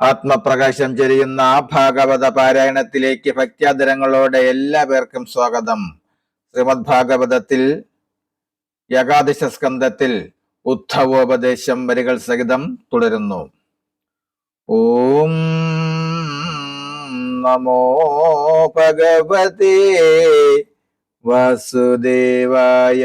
ആത്മപ്രകാശം ചെരിയുന്ന ആ ഭാഗവത പാരായണത്തിലേക്ക് ഭക്ത്യാദരങ്ങളോടെ എല്ലാ പേർക്കും സ്വാഗതം. ശ്രീമദ് ഭാഗവതത്തിൽ ഏകാദശ സ്കന്ധത്തിൽ ഉദ്ധവോപദേശം വരികൾ സഹിതം തുടരുന്നു. ഓം നമോ ഭഗവതി വാസുദേവായ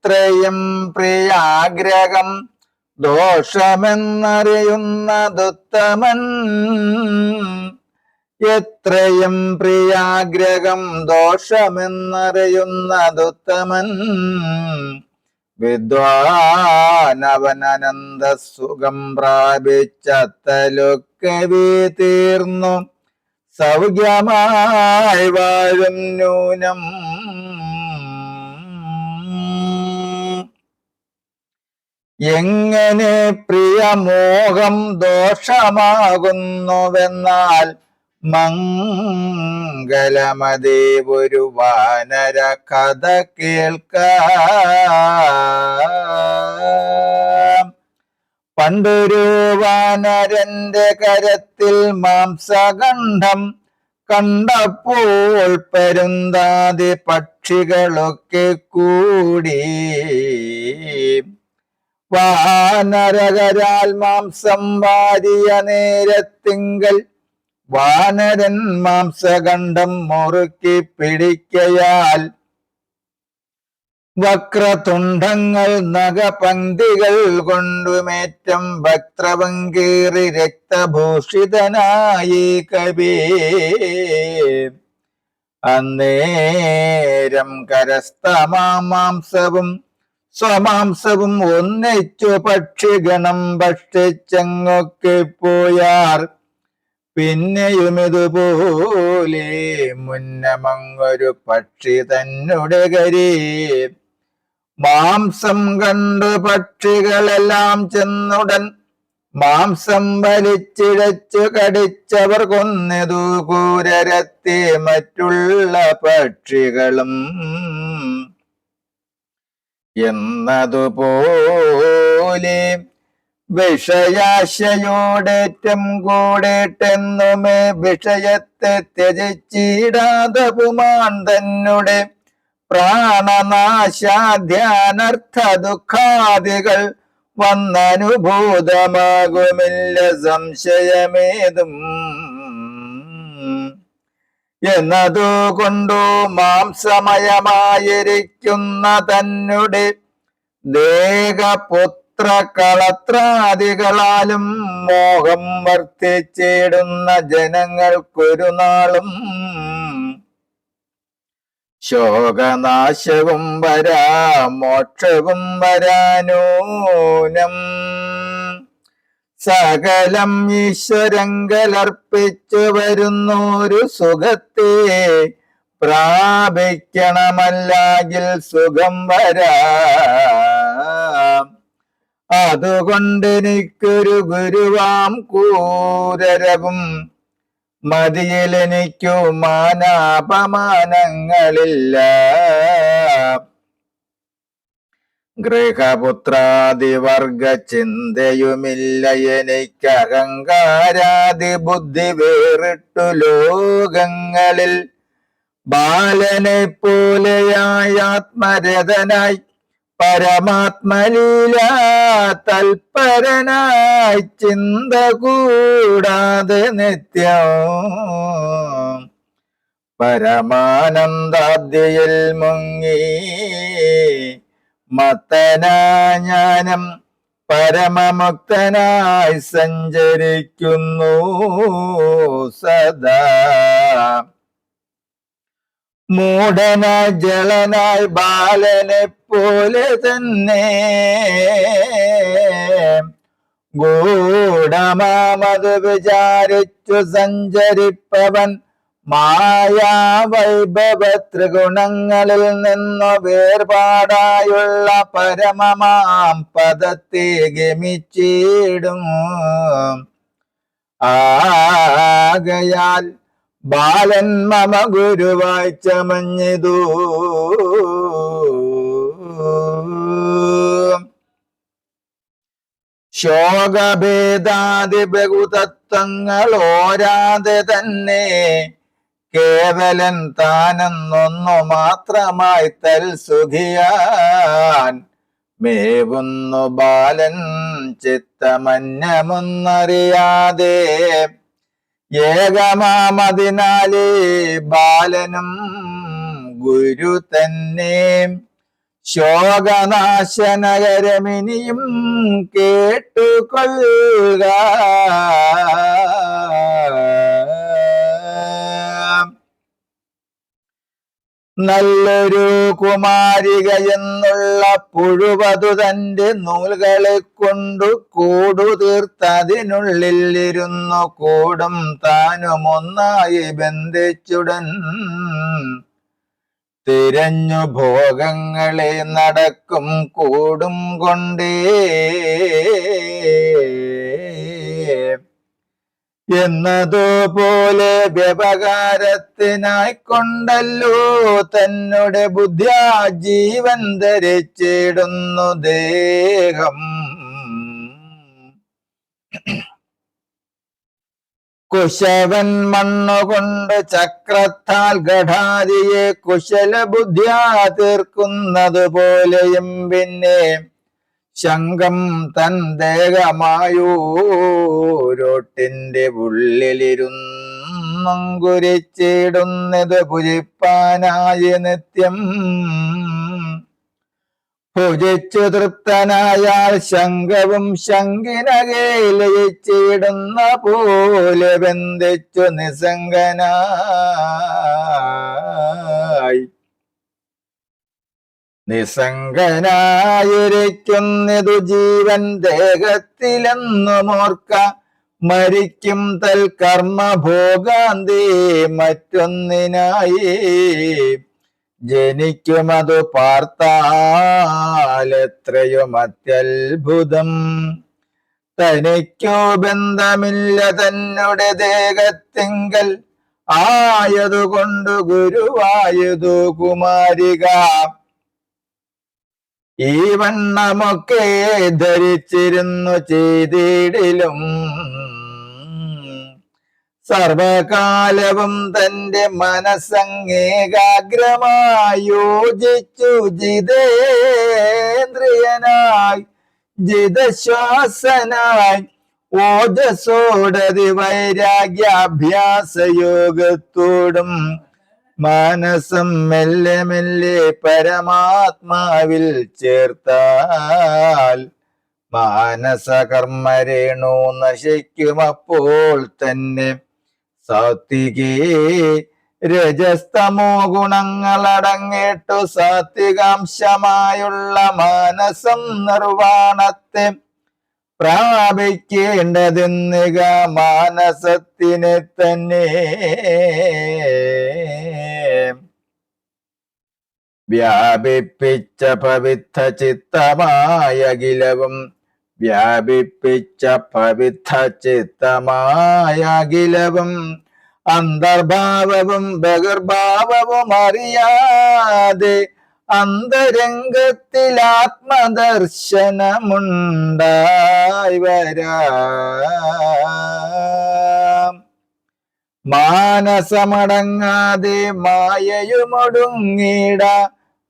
എത്രയും പ്രിയാഗ്രഹം ദോഷമെന്നറിയുന്നതുത്തമൻ എത്രയും പ്രിയാഗ്രഹം ദോഷമെന്നറിയുന്നതുത്തമൻ വിദ്വാനവനന്ദ സുഖം പ്രാപിച്ചത്തലൊക്കവേ തീർന്നു സൗഖ്യമായി വാഴും നൂനം എങ്ങനെ പ്രിയമോഹം ദോഷമാകുന്നുവെന്നാൽ മംഗലമതേ ഒരു വാനര കഥ കേൾക്ക. പണ്ടൊരു വാനരന്റെ കരത്തിൽ മാംസഖണ്ഡം കണ്ടപ്പോൾ പരുന്താതി പക്ഷികളൊക്കെ കൂടി. വാനരകരാൽ മാംസം വാരിയ നേരത്തിങ്കൽ. വാനരൻ മാംസഖണ്ഡം മുറുക്കി പിടിക്കയാൽ. വക്രതുണ്ടങ്ങൾ നഖപങ്ക്തികൾ കൊണ്ടുമേറ്റം വക്രവങ്കേറി രക്തഭൂഷിതനായി കവി. അന്നേരം കരസ്ഥമാംസവും സ്വമാംസവും ഒന്നിച്ചു പക്ഷിഗണം ഭക്ഷിച്ചങ്ങൊക്കെ പോയാർ. പിന്നെയും ഇതുപോലെ മുന്നമങ്ങൊരു പക്ഷി തന്നെ കരി. മാംസം കണ്ടു പക്ഷികളെല്ലാം ചെന്നുടൻ. മാംസം വലിച്ചിഴച്ചു കടിച്ചവർ കൊന്നതു കൂരരത്തെ മറ്റുള്ള പക്ഷികളും. എന്നതുപോലെ വിഷയാശയോടേറ്റം കൂടേട്ടെന്നുമേ വിഷയത്തെ ത്യജിച്ചിടാതെ പുമാൻ തന്നെ പ്രാണനാശാധ്യാനർത്ഥ ദുഃഖാദികൾ വന്നനുഭൂതമാകുമില്ല സംശയമേതും. എന്നതു കൊണ്ടു മാംസമയമായിരിക്കുന്ന തന്നെ ദേഹപുത്ര കളത്രാദികളാലും മോഹം വർത്തിച്ചിടുന്ന ജനങ്ങൾക്കൊരു നാളും ശോകനാശവും വരാ മോക്ഷവും വരാനൂനം. സകലം ഈശ്വരങ്കലർപ്പിച്ചു വരുന്നൊരു സുഖത്തെ പ്രാപിക്കണമല്ലാകിൽ സുഖം വരാ. അതുകൊണ്ടെനിക്കൊരു ഗുരുവാം കൂരരവും മതിയിലെനിക്കു മാനാപമാനങ്ങളില്ല. ഗൃഹപുത്രാദിവർഗ ചിന്തയുമില്ല എനിക്ക് അഹങ്കാരാദി ബുദ്ധി വേറിട്ടു ലോകങ്ങളിൽ. ബാലനെ പോലെയായ ആത്മരഥനായി പരമാത്മലീല തൽപരനായി ചിന്ത കൂടാതെ നിത്യം. പരമാനന്ദാദ്യയിൽ മുങ്ങി മത്തനാ ജ്ഞാനം പരമമുക്തനായി സഞ്ചരിക്കുന്നു സദാ. മൂടന ജളനായി ബാലനെ പോലെ തന്നെ ഗൂഢമാമത് വിചാരിച്ചു സഞ്ചരിപ്പവൻ മായാ വൈഭവ ത്രിഗുണങ്ങളിൽ നിന്നു വേർപാടായുള്ള പരമമാം പദത്തെ ഗമിച്ചിടും. ആകയാൽ ബാലൻ മമ ഗുരുവായി ചമഞ്ഞതു ശോകഭേദാതി ബഹുതത്വങ്ങൾ ഓരാതെ തന്നെ കേവലൻ താനെന്നൊന്നു മാത്രമായി തൽ സുഖിയാൻ മേവുന്നു ബാലൻ ചിത്തമന്യമൊന്നറിയാതെ ഏകമാമതിനാലേ ബാലനും ഗുരു തന്നെ. ശോകനാശനകരമിനിയും കേട്ടുകൊള്ളുക. നല്ലൊരു കുമാരിക എന്നുള്ള പുഴുവതു തന്റെ നൂലുകളെ കൊണ്ടു കൂടു തീർത്തതിനുള്ളിൽ ഇരുന്നു കൂടും താനും ഒന്നായി ബന്ധിച്ചുടൻ. തിരഞ്ഞു ഭോഗങ്ങളെ നടക്കും കൂടും കൊണ്ടേ. എന്നതുപോലെ വ്യവകാരത്തിനായി കൊണ്ടല്ലോ തന്നോട് ബുദ്ധ്യാ ജീവൻ ധരിച്ചിടുന്നു ദേഹം. കുശവൻ മണ്ണുകൊണ്ട് ചക്രത്താൽ ഘടാതിയെ കുശല ബുദ്ധ്യാ തീർക്കുന്നത് പോലെയും പിന്നെ ശങ്കം തൻ ദേഹമായൂരോട്ടിന്റെ ഉള്ളിലിരുന്നും കുരിച്ചിടുന്നത് പുജിപ്പാനായി നിത്യം. ഭുജിച്ചു തൃപ്തനായാൽ ശങ്കവും ശങ്കിനകെ ലയിച്ചിടുന്ന പോലെ ബന്ധിച്ചു നിസംഗനായി നിസംഗനായിരിക്കുന്നതു ജീവൻ ദേഹത്തിലെന്നുമോർക്ക. മരിക്കും തൽ കർമ്മഭോഗാന്തി മറ്റൊന്നിനായി. ജനിക്കുമതു പാർത്താലെത്രയും അത്യത്ഭുതം തനിക്കോ ബന്ധമില്ല തന്നെ ദേഹത്തിങ്കൽ. ആയതുകൊണ്ട് ഗുരുവായതു കുമാരിക. ഈ വണ്ണമൊക്കെ ധരിച്ചിരുന്നു ചെയ്തിടിലും. സർവകാലവും തന്റെ മനസ്സങ്ങേകാഗ്രമായി യോജിച്ചു ജിതേന്ദ്രിയനായി ജിതശ്വാസനായി ഓജസോടതി വൈരാഗ്യാഭ്യാസയോഗത്തോടും മാനസം മെല്ലെ മെല്ലെ പരമാത്മാവിൽ ചേർത്താൽ മാനസകർമ്മരേണു നശിക്കുമപ്പോൾ തന്നെ സാത്വികേ രജസ്തമോ ഗുണങ്ങളടങ്ങിട്ടു സാത്വികാംശമായുള്ള മാനസം നിർവാണത്തെ പ്രാപിക്കേണ്ടതെന്നുക മാനസത്തിനെ തന്നെ വ്യാപിപ്പിച്ച പവിത്ര ചിത്തമായ അഖിലവും വ്യാപിപ്പിച്ച പവിത്ര ചിത്തമായ അഖിലവും അന്തർഭാവവും ബഹിർഭാവവും അറിയാതെ അന്തരംഗത്തിൽ ആത്മദർശനമുണ്ടായി വരാം. മാനസമടങ്ങാതെ മായയുമൊടുങ്ങിട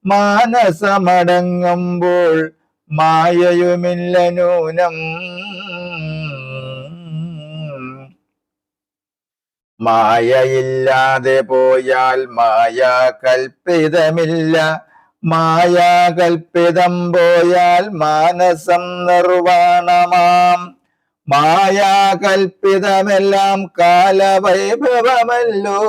മാനസമടങ്ങുമ്പോൾ മായയുമില്ല നൂനം. മായയില്ലാതെ പോയാൽ മായ കൽപ്പിതമില്ല മായാ കൽപ്പിതം പോയാൽ മാനസം നിർവാണമാം. മായാ കൽപ്പിതമെല്ലാം കാലവൈഭവമല്ലോ.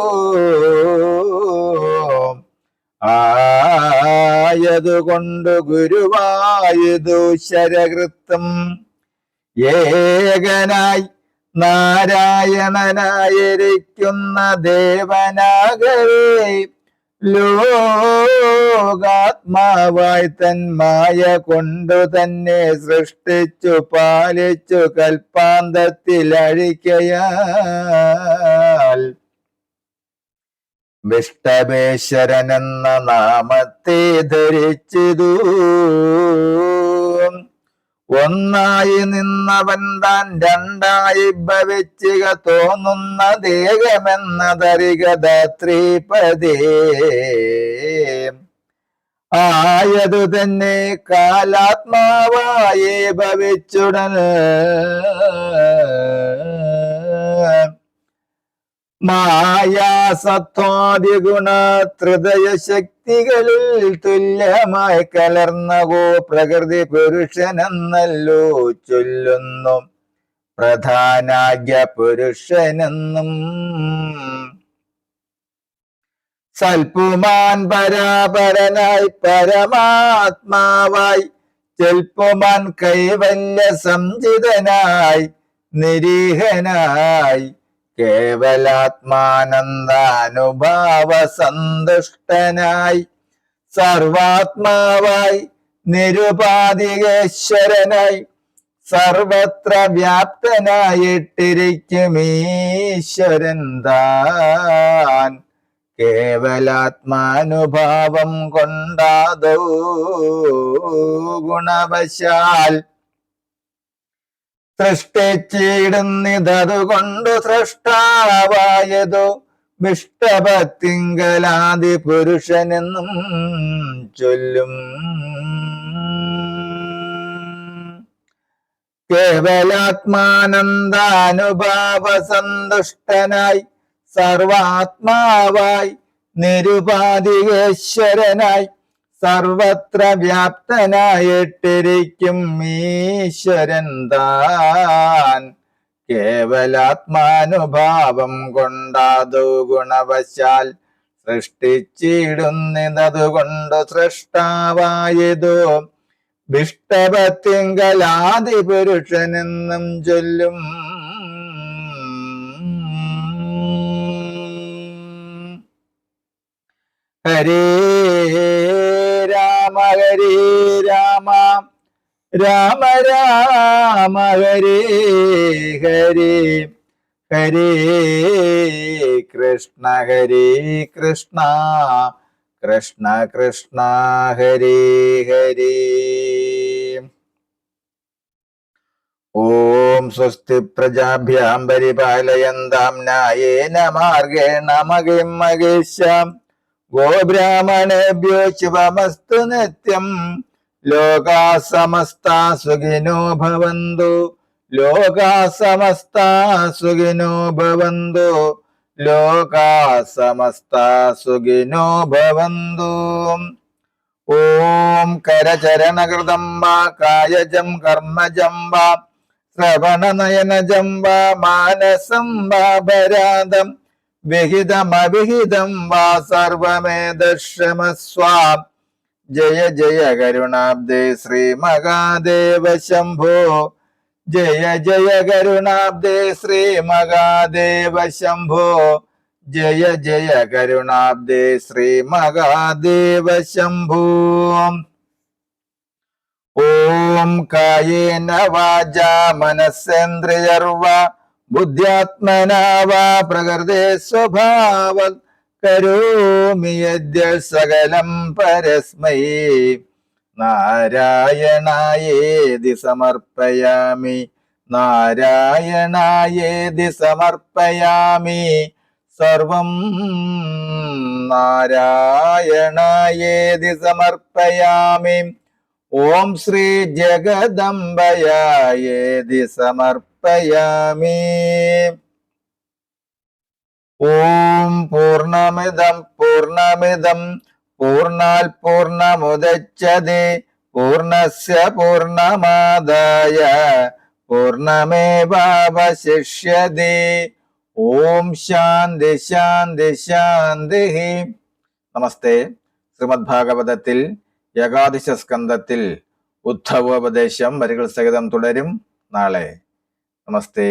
ആയതുകൊണ്ട് ഗുരുവായുതു ശരകൃത്തം. ഏകനായി നാരായണനായിരിക്കുന്ന ദേവനാകവേ ലോകാത്മാവായി തന്മായ കൊണ്ടു തന്നെ സൃഷ്ടിച്ചു പാലിച്ചു കൽപ്പാന്തത്തിൽ അഴിക്കയാൽ വിഷ്ടഭേശ്വരൻ എന്ന നാമത്തെ ധരിച്ചതു. ഒന്നായി നിന്നവൻ താൻ രണ്ടായി ഭവിച്ചുക തോന്നുന്ന ദേഹമെന്ന ദേഹമെന്നതറികത്രീപതേ ആയതു തന്നെ കാലാത്മാവായേ ഭവിച്ചുടൻ. ശക്തികളിൽ തുല്യമായി കലർന്നകോ പ്രകൃതി പുരുഷനെന്നല്ലോ ചൊല്ലുന്നു. പ്രധാനാഗ്യ പുരുഷനെന്നും സൽപ്പുമാൻ പരാപരനായി പരമാത്മാവായി ചെൽപ്പുമാൻ കൈവല്യ സംജിതനായി നിരീഹനായി കേവലാത്മാനന്ദാനുഭാവ സന്തുഷ്ടനായി സർവാത്മാവായി നിരുപാധികേശ്വരനായി സർവത്ര വ്യാപ്തനായിട്ടിരിക്കും ഈശ്വരൻ താൻ. കേവലാത്മാനുഭാവം കൊണ്ടാതോ ഗുണവശാൽ സൃഷ്ടിച്ചിടുന്നിതതുകൊണ്ട് സൃഷ്ടാവായതു. വിഷ്ടഭത്തിങ്കലാദി പുരുഷനെന്നും ചൊല്ലും. കേവലാത്മാനന്ദാനുഭാവ സന്തുഷ്ടനായി സർവാത്മാവായി നിരുപാധികേശ്വരനായി സർവത്ര വ്യാപ്തനായിട്ടിരിക്കും ഈശ്വരൻ താൻ കേവലാത്മാനുഭാവം കൊണ്ടാതു ഗുണവശാൽ സൃഷ്ടിച്ചിടുന്നതുകൊണ്ട് സൃഷ്ടാവായതു വിഷ്ടപത്തിങ്കലാദി പുരുഷനെന്നും ചൊല്ലും. ഹരേ രാമ ഹരേ രാമ. രാമ രാമ ഹരേ ഹരേ. ഹരേ കൃഷ്ണ ഹരേ കൃഷ്ണ. കൃഷ്ണ കൃഷ്ണ ഹരേ ഹരേ. ഓം സ്വസ്തി പ്രജാഭ്യാം പരിപാലയന്താം നായേന മാർഗേണ മകിം മകേശാം ഗോബ്രാഹ്മണേഭ്യോ ശിവമസ്തു നിത്യം. ലോകാ സമസ്ത സുഖിനോ ഭവന്തു. ലോകാ സമസ്ത സുഖിനോ ഭവന്തു. ലോകാ സമസ്ത സുഖിനോ ഭവന്തു. ഓം കരചരണകൃതം വാ കായജം കർമ്മജം വാ ശ്രവണനയനജം വാ മാനസം വാ ഭരാതം വിഹിതമവിഹിതം വാ സർവമേതക്ഷമസ്വാം ജയ ജയ കരുണാബ്ദേ ശ്രീ മഹാദേവ ശംഭോ. ജയ ജയ കരുണാബ്ദേ ശ്രീ മഹാദേവ ശംഭോ. ജയ ജയ കരുണാബ്ദേ ശ്രീ മഹാദേവ ശംഭോ. ഓം കായേന വാച മനസ്സേന്ദ്രിയർവ. ബുദ്ധ്യാത്മനാ വാ പ്രകൃതേ സ്വഭാവ കരോമി യദ്യ സകലം പരസ്മൈ. നാരായണായേതി സമർപ്പയാമി. നാരായണായേതി സമർപ്പയാമി. സർവം നാരായണായേതി സമർപ്പയാമി. ഓം ശ്രീ ജഗദംബയായേതി സമർപ്പയാമി ഓം പൂർണമിതം പൂർണമിതം പൂർണാൽ പൂർണമുദച്ചതി പൂർണസ്യ പൂർണമാദായ പൂർണമേവാവശിഷ്യതി. ഓം ശാന്തി ശാന്തി ശാന്തി. നമസ്തേ. ശ്രീമദ് ഭാഗവതത്തിൽ ഏകാദശ സ്കന്ധത്തിൽ ഉദ്ധവോപദേശം വരികൾ സഹിതം തുടരും നാളെ. നമസ്തേ